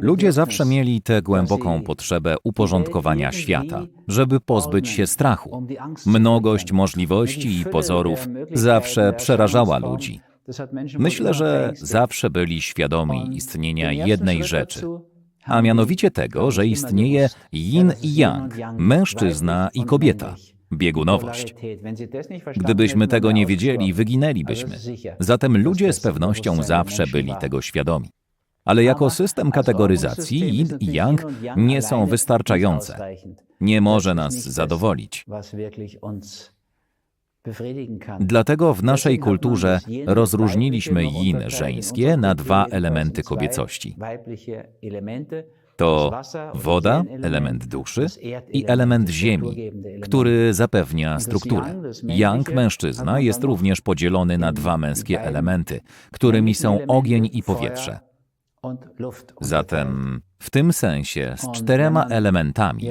Ludzie zawsze mieli tę głęboką potrzebę uporządkowania świata, żeby pozbyć się strachu. Mnogość możliwości i pozorów zawsze przerażała ludzi. Myślę, że zawsze byli świadomi istnienia jednej rzeczy, a mianowicie tego, że istnieje yin i yang, mężczyzna i kobieta, biegunowość. Gdybyśmy tego nie wiedzieli, wyginęlibyśmy. Zatem ludzie z pewnością zawsze byli tego świadomi. Ale jako system kategoryzacji yin i yang nie są wystarczające. Nie może nas zadowolić. Dlatego w naszej kulturze rozróżniliśmy yin żeńskie na dwa elementy kobiecości. To woda, element duszy, i element ziemi, który zapewnia strukturę. Yang mężczyzna jest również podzielony na dwa męskie elementy, którymi są ogień i powietrze. Zatem w tym sensie z czterema elementami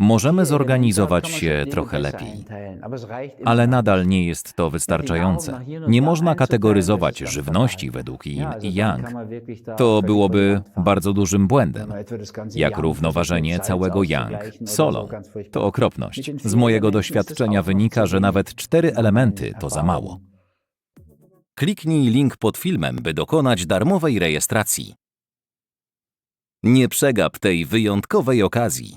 możemy zorganizować się trochę lepiej. Ale nadal nie jest to wystarczające. Nie można kategoryzować żywności według yin i yang. To byłoby bardzo dużym błędem. Jak równoważenie całego yang solą. To okropność. Z mojego doświadczenia wynika, że nawet cztery elementy to za mało. Kliknij link pod filmem, by dokonać darmowej rejestracji. Nie przegap tej wyjątkowej okazji.